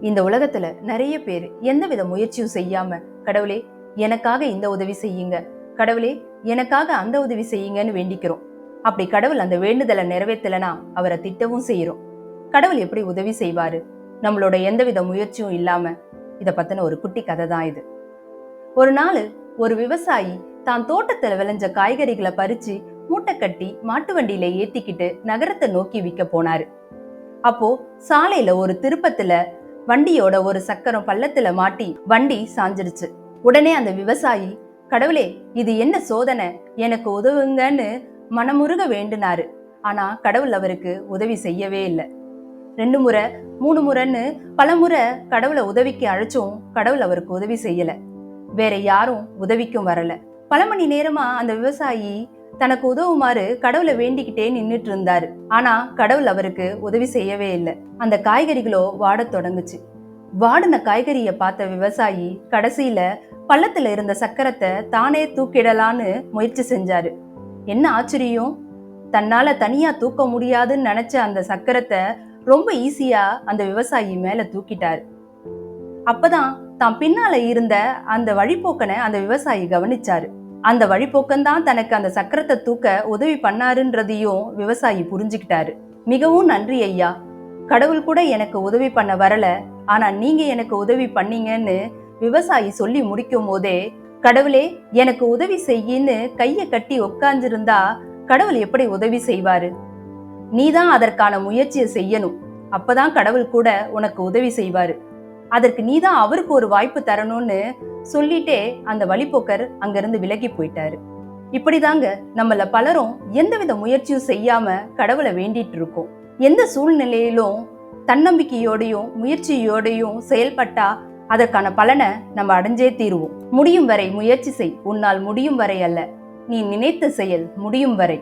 இந்த உலகத்துல நிறைய பேர் எந்தவித முயற்சியும் செய்யாம கடவுளே எனக்காக இந்த உதவி செய்யுங்க. கடவுளே எனக்காக அந்த உதவி செய்யுங்கன்னு வேண்டிக்கிறோம். அப்படி கடவுள் அந்த வேண்டுதலை நிறைவேற்றலனா அவரை திட்டவும் செய்யறோம். கடவுள் எப்படி உதவி செய்வாரு? நம்மளோட எந்தவித முயற்சியும் இல்லாம இத பத்தின ஒரு குட்டி கதை தான் இது. ஒரு நாள் ஒரு விவசாயி தான் தோட்டத்துல விளைஞ்ச காய்கறிகளை பறிச்சு மூட்டை கட்டி மாட்டு வண்டியில ஏத்திக்கிட்டு நகரத்தை நோக்கி விற்க போனாரு. அப்போ சாலையில ஒரு திருப்பத்துல வண்டியோட ஒரு சக்கரம் பள்ளத்துல மாட்டி வண்டி சாஞ்சிடுச்சு உடனே அந்த விவசாயி கடவுளே இது என்ன சோதனை? எனக்கு உதவுங்கன்னு மனமுருக வேண்டுனாரு. ஆனா கடவுள் அவருக்கு உதவி செய்யவே இல்லை. ரெண்டு முறை மூணு முறைன்னு பல முறை கடவுளை உதவிக்கு அழைச்சும் கடவுள் அவருக்கு உதவி செய்யல. வேற யாரும் உதவிக்கும் வரல. பல மணி நேரமா அந்த விவசாயி தனக்கு உதவுமாறு கடவுளை வேண்டிக்கிட்டே நின்னுட்டு இருந்தாரு ஆனா கடவுள் அவருக்கு உதவி செய்யவே இல்லை. அந்த காய்கறிகளோ வாடத் தொடங்குச்சு. வாடின காய்கறியை பார்த்த விவசாயி கடைசியில பள்ளத்துல இருந்த சக்கரத்தை தானே தூக்கிடலான்னு முயற்சி செஞ்சாரு. என்ன ஆச்சரியம்? தன்னால தனியா தூக்க முடியாதுன்னு நினைச்ச அந்த சக்கரத்தை ரொம்ப ஈஸியா அந்த விவசாயி மேல தூக்கிட்டாரு. அப்பதான் தான் பின்னால இருந்த அந்த வழிப்போக்கனை அந்த விவசாயி கவனிச்சாரு. அந்த வழிபோக்கம்தான் தனக்கு அந்த சக்கரத்தை தூக்க உதவி பண்ணாருன்றதையும் விவசாயி புரிஞ்சுக்கிட்டாரு. மிகவும் நன்றி ஐயா. கடவுள் கூட எனக்கு உதவி பண்ண வரல. ஆனா நீங்க எனக்கு உதவி பண்ணீங்கன்னு விவசாயி சொல்லி முடிக்கும் போதே கடவுளே எனக்கு உதவி செய்யின்னு கைய கட்டி உட்கார்ந்திருந்தா கடவுள் எப்படி உதவி செய்வாரு? நீதான் அதற்கான முயற்சியை செய்யணும். அப்பதான் கடவுள் கூட உனக்கு உதவி செய்வாரு. அதற்கு நீதான் அவருக்கு ஒரு வாய்ப்பு தரணும்னு சொல்லிட்டே அந்த வழிப்போக்கர் அங்கிருந்து விலகி போயிட்டாரு. இப்படிதாங்க நம்மள பலரும் எந்தவித முயற்சியும் செய்யாம கடவுளை வேண்டிட்டு இருக்கோம். எந்த சூழ்நிலையிலும் தன்னம்பிக்கையோடையும் முயற்சியோடையும் செயல்பட்டா அதற்கான பலனை நம்ம அடைஞ்சே தீருவோம். முடியும் வரை முயற்சி செய். உன்னால் முடியும் வரை அல்ல. நீ நினைத்த செயல் முடியும் வரை.